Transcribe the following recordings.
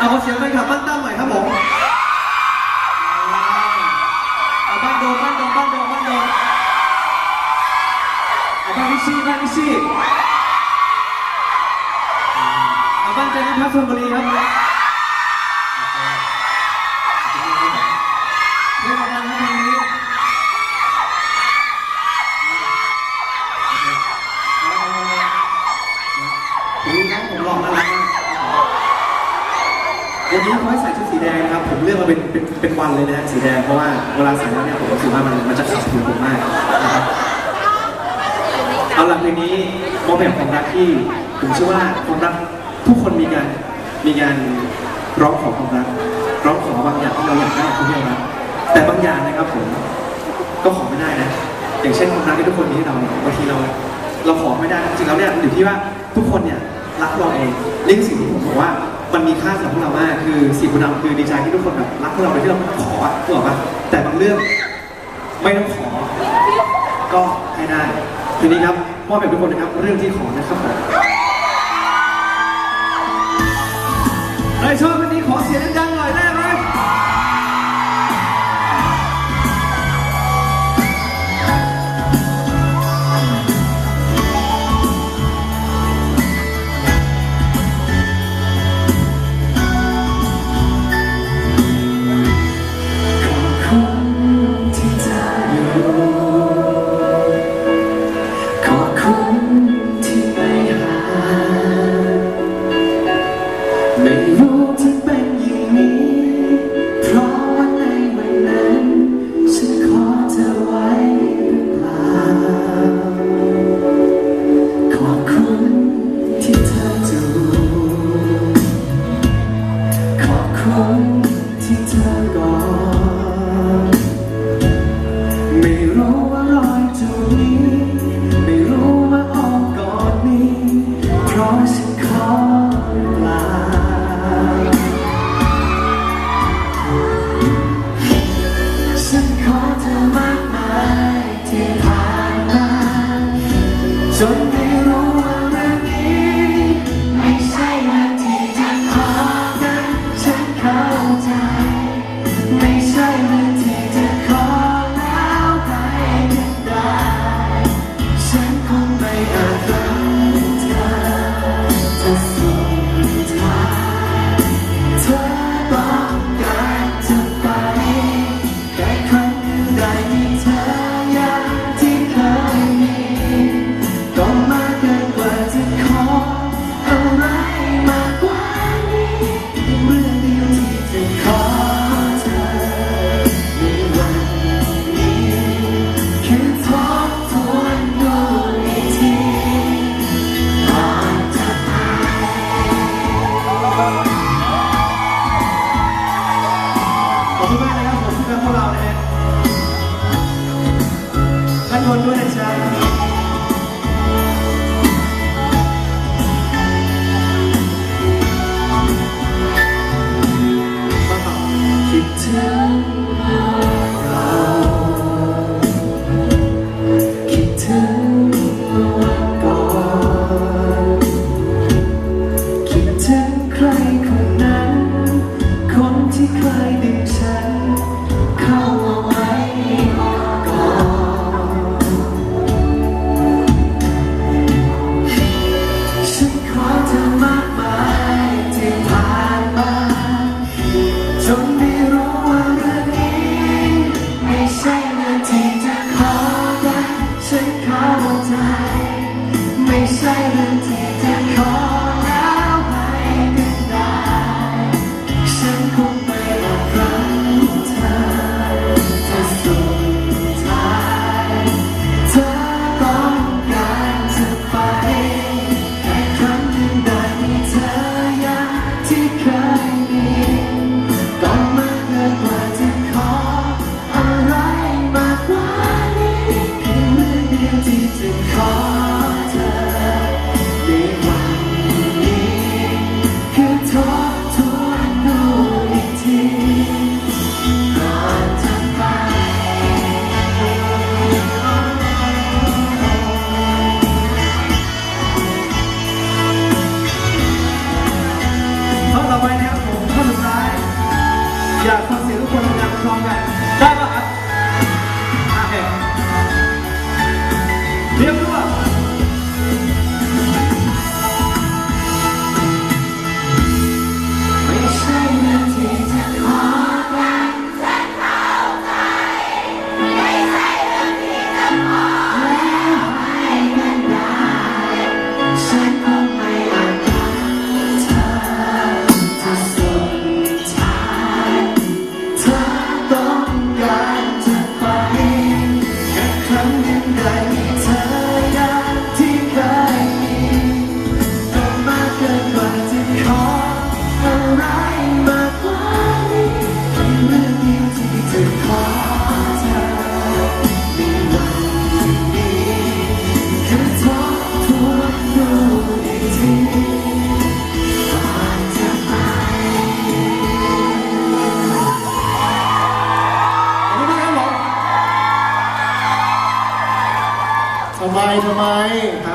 เอาขอเสียงแฟนคลับบ้านตั้มหน่อยครับผมเอาบ้านโดมบ้านโดมบ้านโดมบ้านโดมเอาบ้านพิชชี่บ้านพิชชี่เอาบ้านเจนิพัฒน์ชลบุรีครับ เป็นเป็นเป็นวันเลยนะฮะสีแดงเพราะว่าเวลาใส่แล้วเนี่ยผมรู้สึกว่ามันมันจะขับผิวผมมากนะครับเอาหลังเพลงนี้มองแบบความรักที่ผมเชื่อว่าความรักทุกคนมีการมีการร้องขอความรักร้องขอบางอย่างที่เราอยากได้ทุกอย่างรักแต่บางอย่างนะครับผมก็ขอไม่ได้นะ อย่างเช่นความรักที่ทุกคนมีให้เราเนี่ยบางทีเราเราขอไม่ได้จริงๆแล้วเนี่ยอยู่ที่ว่าทุกคนเนี่ยรักเราเองนี่คือสิ่งที่ผมบอกว่า มันมีค่าสำหรับพวกเรามากคือสิ่งที่เราคือดีใจที่ทุกคนแบบรักพวกเราโดยที่เราไม่ต้องขออะถูกปะแต่บางเรื่องไม่ต้องขอ ก็ให้ได้ทีนี้ครับมอบแบบทุกคนนะครับเรื่องที่ขอนะครับผมใครชอบวันนี้ขอเสียงดังๆหน่อย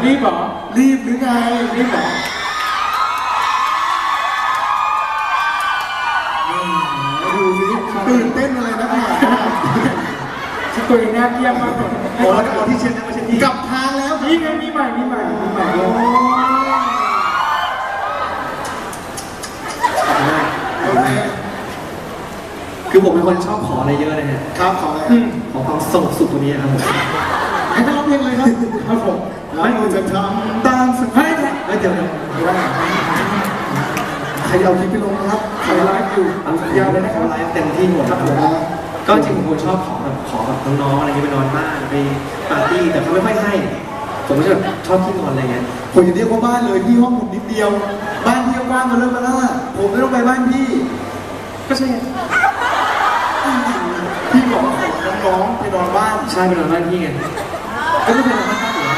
รีบเหรอรีบหรือไงรีบเหรอดูสิตื่นเต้นอะไรนักหนาตัวเองน่าเกลียดมากเลยโอ้แล้วก็เอาที่เช็ดนะไม่ใช่ที่กลับทางแล้วนี่ไงมีใหม่มีใหม่มีใหม่โอ้โอเคคือผมเป็นคนชอบขออะไรเยอะเลยฮะครับขออะไรอืมขอความสงบสุขตัวนี้ครับผม ให้ท่านร้องเพลงเลยครับครับผมไม่จะทำตามสัญญาเฮ้ยเดี๋ยวเดี๋ยวใครเอาคลิปไปลงครับใครไลฟ์อยู่เอายาวเลยนะคเขารับไลฟ์เต็มที่หมดครับผมก็จริงผมคนชอบขอแบบขอแบบน้องๆอะไรเงี้ยไปนอนบ้านไปปาร์ตี้แต่เขาไม่ค่อยให้ผมก็จะแบบชอบที่นอนอะไรเงี้ยผมจะเรียกว่าบ้านเลยที่ห้องผมนิดเดียว บ้านพี่กว้างมาเริ่มมาล่าผมไม่ต้องไปบ้านพี่ ก็ใช่พี่บอกว่าขอน้องๆไปนอนบ้านใช่ไปนอนบ้านพี่ไง ก็ไม่เป็นไรบ้านพี่เหรอ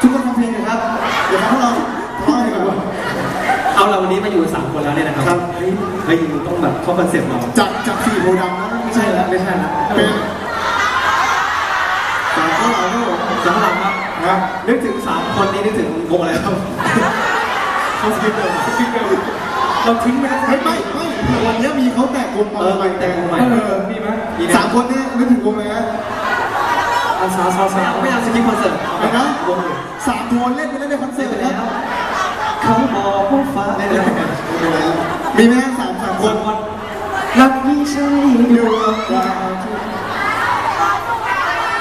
ทุกคนทำเพลงนะครับเดี๋ยวพวกเราร้องกันดีกว่าเอาเราวันนี้มาอยู่กันสามคนแล้วเนี่ยนะคครัรับเฮ้ยเฮ้ยต้องแบบเข้าคอนเซ็ปต์เราจากจากสี่โพธิ์ดำนะไม่ใช่แล้วไม่ใช่ละเป็นสามข้าวหลามครับผมสำหรับครับครับนึกถึงสามคนนี้นึกถึงวงอะไรครับเขาสกิปเดิมสกิปเดิมเราทิ้งไปแล้วไม่ไม่ไม่เผื่อวันนี้มีเขาแตกวงมาเออใหม่แต่งวงใหม่เออมีไหมสามคนเนี้นึกถึงวงอะไรนะ อาสาสาไม่สาเอาไม่เอาสกิปคอนเสิร์ตอะไรนะวงอื่นสามโทนเล่นไปเล่นในคอนเสิเสร็ร์จตไปแล้แล้ววเขาบอกว่าฟ้าได้แล้วมีไหมฮะสามสามคคนนรักไม่ใช่ดวงดาว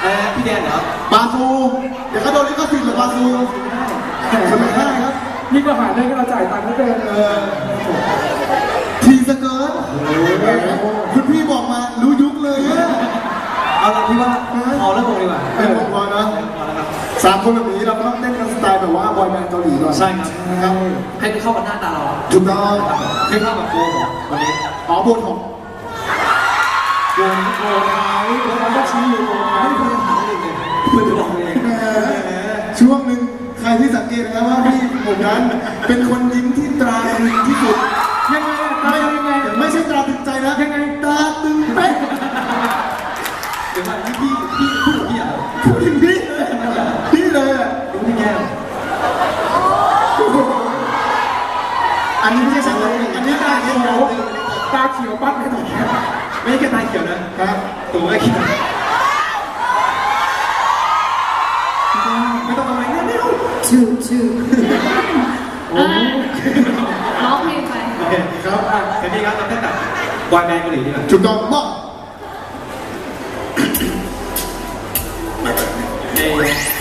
เออพี่แดนเหรอบาซูเดี๋ยวเขาโดนลิขสิทธิ์หรือบาซูคนละได้ครับนี่ก็หาเรื่องให้เราจ่ายตังค์ก็เดินเออทีสเกิร์ตคุณพี่บอกมารู้ยุค เลยอะเอาละพี่ว่าพอแล้ววงดีกว่าเป็นผมพอนะพอแล้วครับสามคนแบบนี้เราก็ต้องเต้นกันสไตล์แบบว่าบอยแบนด์เกาหลีหน่อยใช่ครับนะครับให้มันเข้ากับหน้าตาเราถูกต้องให้เข้ากับตัวผมวันนี้อ๋อโบนของวงโวงไทยแล้วมันก็ชี้อยู่วงไทยไม่เคยหาเลยเลยคุณจะบอกเองแหมช่วงหนึ่งใครที่สังเกตนะครับว่าพี่ผมนั้นเป็นคนยิ้มที่ตราตรึงที่สุดยังไงอะตายยังไงไม่ใช่ตราตรึงใจนะยังไงตราตรึงเป๊ะ พี่อะพูดถึงพี่เลยพี่เลยอะรู้พี่แก้วอันนี้ไม่ใช่สังเกตอันนี้ตาเขียวตาเขียวปั๊ดเลยตอนนี้ไม่ใช่แค่ตาเขียวนะครับตัวก็เขียวไม่ต้องทำอะไรเนี่ยไม่รู้ชื่อชื่อเออร้องเพลงไปโอเคครับอะเดี๋ยวพี่ครับเราเต้นแบบบอยแบนด์เกาหลีดีกว่าถูกต้องบอกเอ้ ยส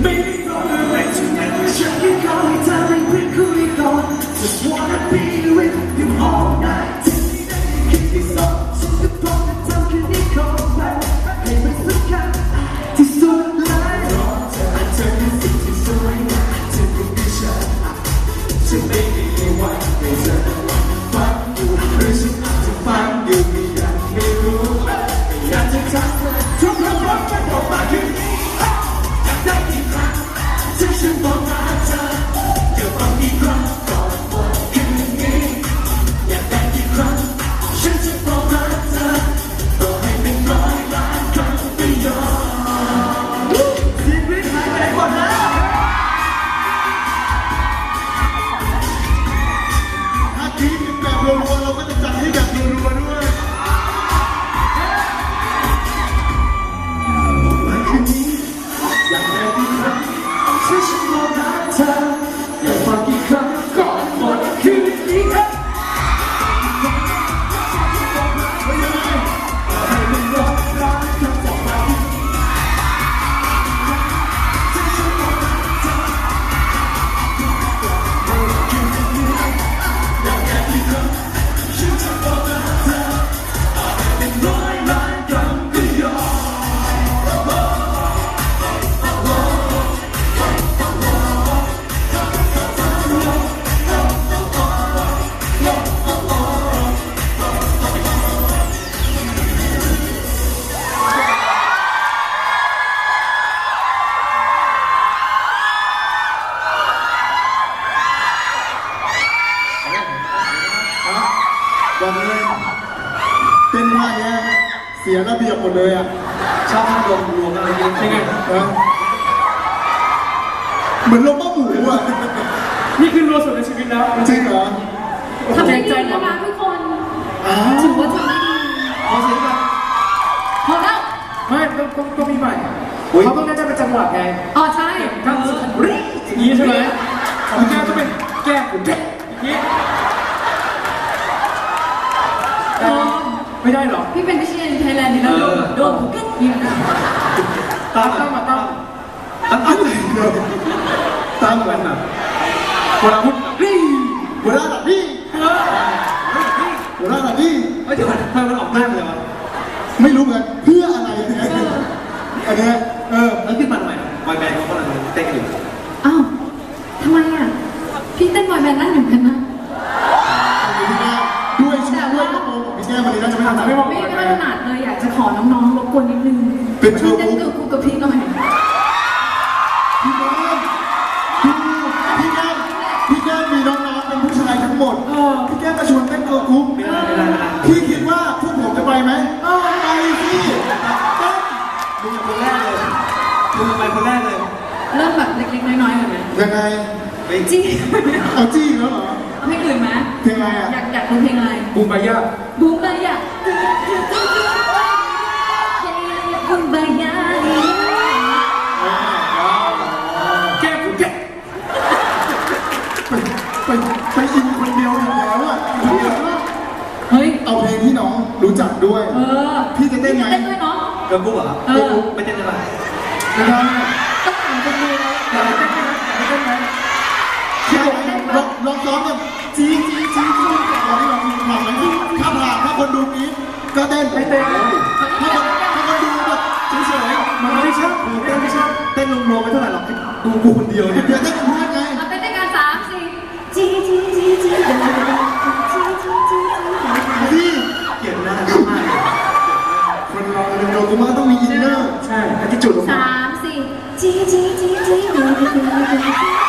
Maybe on the way together, shall we go? It's everything could. Just wanna be with you all. เราก็จะจัดให้แบบรัวๆ สียระเบียบหมดเลยอะชอบภาพรวมรวมอะไรเงี้ยยังไงนะเหมือนลมบ้าหมูอะนี่คือรัวสุดในชีวิตแล้วจริงเหรอทำได้ดีนะคะทุกคนอ้าวถือว่าทำได้ดีขอเสียงก่อนพอแล้วไม่ต้องต้องต้องมีใหม่อุ๊ยเขาต้องได้เป็นจังหวะไงอ๋อใช่ถ้าริ๊อย่างนี้ใช่ไหมของแก้วต้องเป็นแก้วหรือแก้วอย่างนี้โดนไม่ได้หรอพี่เป็นพิเชี ยแลนด์นี่นะโดนกุ๊ก็ยิงนะตั้งตั้งมาตั้งตั้งตั้งตั้งมันแบบหัวเราะรีหัวเราะรีหัวเราะรีไม่ใช่ไมมันออกหน้เลยวะไม่รู้เหมือนเพื่ออะไรอันนี้ รู้จักด้วย เออพี่จะเต้นไงเต้นด้วยเนาะเกิร์ลกรุ๊ปเหรอเออ ไม่เต้นได้ปะไม่ได้ต้องถามคนดูแล้วอยากเต้นไหมอยากเต้นไหมใช่ลองลองซ้อมกันจีจีจีจีตอนนี้เราผ่านไหมถ้าผ่านถ้าคนดูกรี๊ดก็เต้นไม่เต้นถ้าคนถ้าคนดูแบบเฉยมันไม่ใช่เต้นไม่ใช่เต้นรวมๆไม่เท่าไหร่หรอกดูกูคนเดียวๆเนี่ยเดี๋ยวเต้นกับเพื่อนไง เอาเต้นด้วยกันสามสี่จีจีจีจีจีจีจี 叽叽叽叽叽叽叽叽叽叽叽叽叽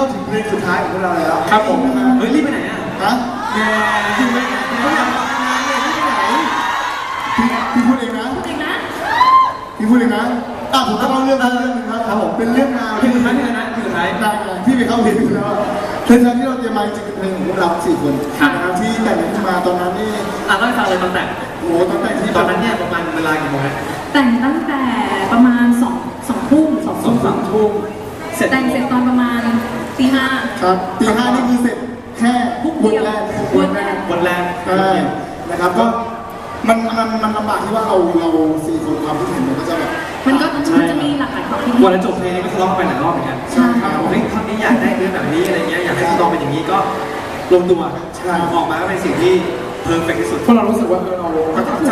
เข้าถึงเพลงสุดท้ายของพวกเราแล้วครับผมนะฮะเฮ้ยรีบไปไหนอะฮะแย่รีบไปไหนเขาอยากฟังงานเลยรีบไปไหนพี่พี่พูดเองนะจริงนะพี่พูดเองนะอะผมจะเล่าเรื่องนั้นเรื่องหนึงครับผมเป็นเรื่องราวที่ที่สุดท้ายที่ไหนนะที่สุดท้ายได้ไงพี่ไปเข้าเพลงอยู่แล้วเพลงที่เราเตรียมมาจริงๆเป็นเพลงของพวกเราสี่คนครับนะครับที่แต่งขึ้นมาตอนนั้นนี่อะเล่าให้ฟังเลยตอนแต่งโอ้โหตอนแต่งที่ตอนนั้นเนี่ยประมาณเวลากี่โมงฮะแต่งตั้งแต่ประมาณสองสองทุ่มสองสอทุ่งมสามทุ่มเสร็จแต่งเสร็จตอนประมาณ ตีห้าครับตีห้านี่คือเสร็จแค่พุกบทเดียวแรกบทแรกวันแรกใช่นะครับก็มันมันมันลำบากที่ว่าเราเราสี่คนความคิดเห็นมันก็จะแบบมันก็มันจะมีหลากหลายความคิดวันละจบเพลงนี้ก็ทะเลาะกันไปหลายรอบเหมือนกันใช่ครับเฮ้ยท่อนนี้อยากได้เนื้อแบบนี้อะไรเงี้ยอยากให้ลองเป็นอย่างนี้ก็ลงตัวใช่ออกมาก็เป็นสิ่งที่เพอร์เฟกที่สุดพวกเรารู้สึกว่าเออเราก็ภูมิใจ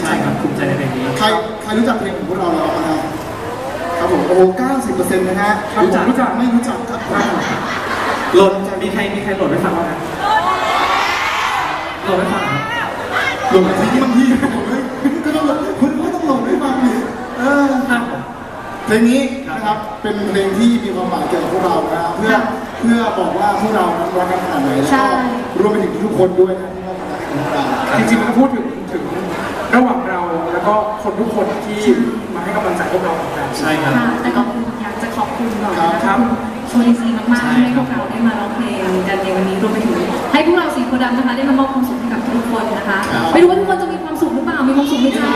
ใช่ครับภูมิใจในเพลงนี้ใครใครรู้จักเพลงของพวกเราแล้วนะครับครับผมโอ้เก้าสิบเปอร์เซ็นต์นะฮะรู้จักรู้จักไม่รู้จัก ครับโหลดมีใครมีใครโหลดไม่ฟังบ้างนะโหลดไม่ฟังเหรอหลงทีบางทีเฮ้ยก็ต้องหลงคุณก็ต้องหลงด้วยฟังดิเอออ้าวเพลงนี้นะครับเป็นเพลงที่มีความหมายเกี่ยวกับพวกเรานะเพื่อเพื่อบอกว่าพวกเรานั้นรักกันขนาดไหนแล้วใช่ ก็รวมไปถึงทุกคนด้วยนะที่ให้ความรักกับพวกเราจริงๆมันก็พูดถึงถึงระหว่างเราแล้วก็คนทุกคนที่มาให้กำลังใจพวกเราเหมือนกัน ใช่ครับ ค่ะแต่ก็อยากจะขอบคุณก่อนนะครัคะบ โชว์ดีซีมากๆที่ให้พวกเราได้มาร้องเพลงกันในวันนี้รวมไปถึงให้พวกเราสีโพธิ์ดำนะคะ ได้มามอบความสุขให้กับทุกคนนะคะไม่รู้ว่าทุกคนจะมีความสุขหรือเปล่ามีความสุขไหมจ๊ะ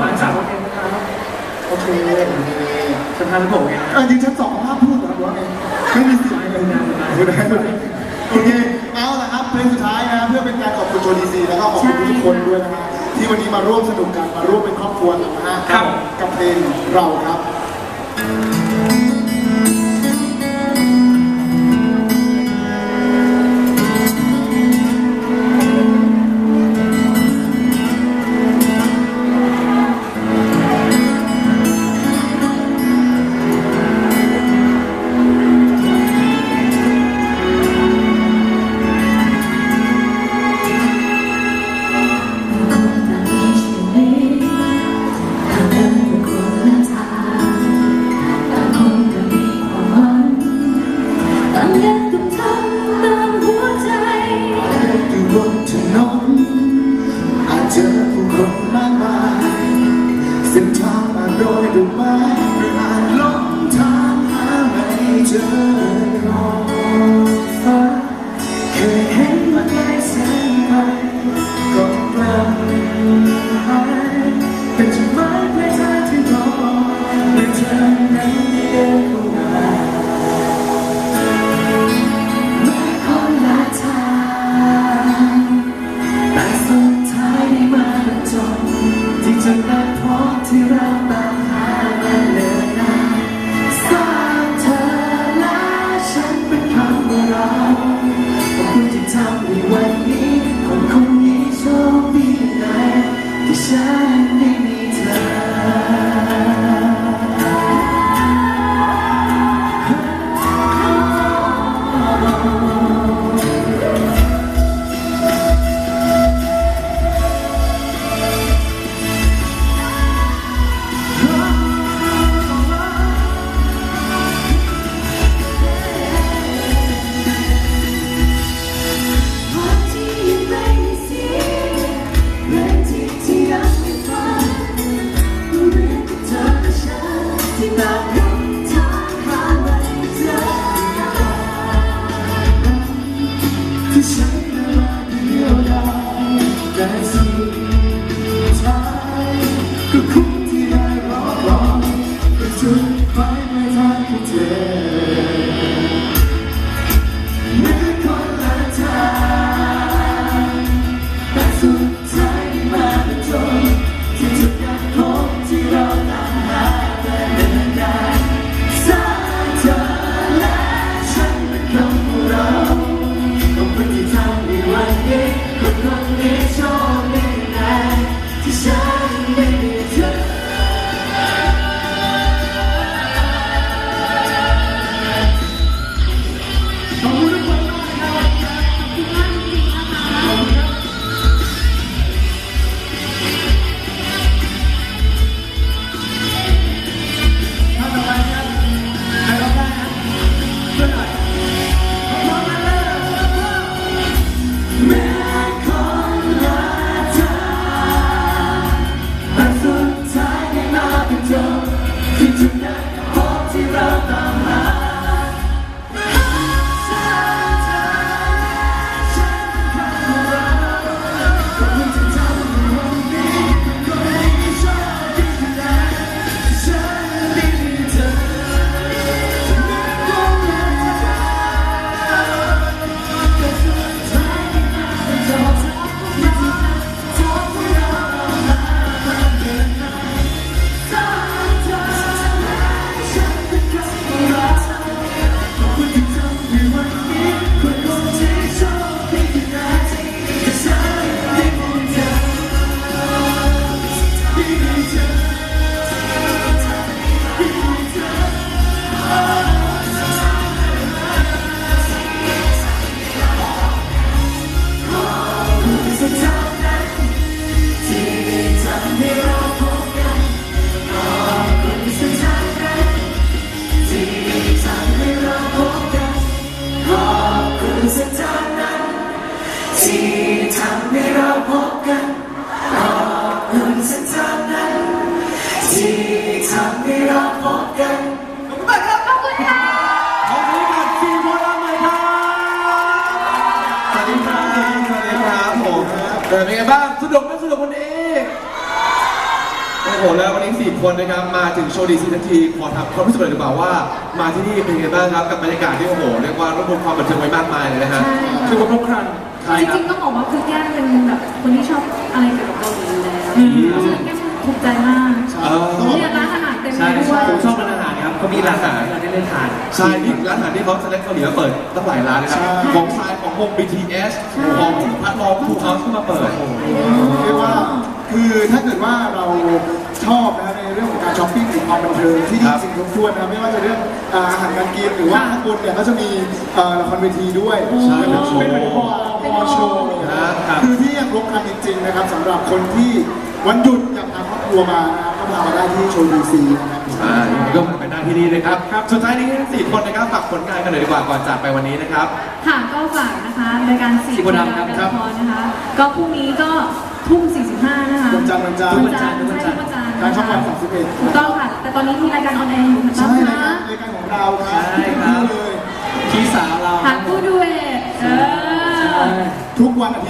ฝากสาวเครับโอเคสำคัญที่ผมไงเออจริงชั้นสองภาพพูดเหรอว่าไงไม่มีเสียงเลยนะพูดได้โอเคเอาละครับเพลงสุดท้ายนะเพื่อเป็นการขอบคุณโจดีซีแล้วก็ขอบคุณทุกคนด้วยนะฮะที่วันนี้มาร่วมสนุกกันมาร่วมเป็นครอบครัวกันนะฮะครับกับเพลงเราครับ แ round. คนนะครับมาถึงโชว์ดีซีทันทีขอถามความรู้สึกเลยดีกว่าว่า มาที่นี่เป็นไงบ้างครับกับบรรยากาศที่โอ้โหเรียกว่ารวบรวมความบันเทิงไว้มากมายเลยนะฮะใช่คือค่ะครบครันจริงๆต้องบอกว่าคือแก้มเป็นแบบคนที่ชอบอะไรเกี่ยวกับเกาหลีอยู่แล้วเพราะฉะนั้นแก้มถูกใจมากเออเนี่ยร้านอาหารเต็มไปใช่ด้วใช่ยผมชอบร้านอาหารครับเขามีร้านอาหารเราได้เล่นทาน ใช่นี่ร้านอาหารที่เขาสแน็คเกาหลีมาเปิดตั้งหลายร้านนะครับของชายของวง BTS ของพัดลมทูเฮาส์ก็มาเปิด เรียกว่าคือถ้าเกิดว่าเราชอบนะใน เรื่องของการช้อปปิ้งหรือความบันเทิงที่คดีรับสิ่งครบถ้วนนะไม่ว่าจะเรื่องอ่าอาหารการกินหรือว่าข้างบนเนี่ยก็จะมีเอ่อละครเวทีด้วยใช่เป็นโชว์เป็นเหมือนพอพอโชว์นะครับ คือที่ยังครบครันจริงๆนะครับสำหรับคนที่วันหยุดอยากพาครอบครัวมานะครับก็พามาได้ที่โชว์ดีซีนะครับ อ่ายังไงก็ไปได้ที่นี่นะครับครับ สุดท้ายนี้ทั้งสี่คนนะครับฝากผลงานกันหน่อยดีกว่าก่อนจากไปวันนี้นะครับ ค่ะก็ฝากนะคะรายการสี่สี่คคนนดังดำครับละครนะคะ ก็พรุ่งนี้ก็ทุ่ม45นะคะวันจันทร์วันจันทร์ ทุกวันจันทร์ใช่ทุกวันจันทร์ ทางช่องวันนะคะ31ถูกต้องค่ะ แต่ตอนนี้มีรายการออนแอร์อยู่ค่ะใช่ต้รายอการนะรายการของเราครับใช่ครับเลย พี่สาวเรา หาคู่ดูเอทเออ ทุกวันอาทิตย์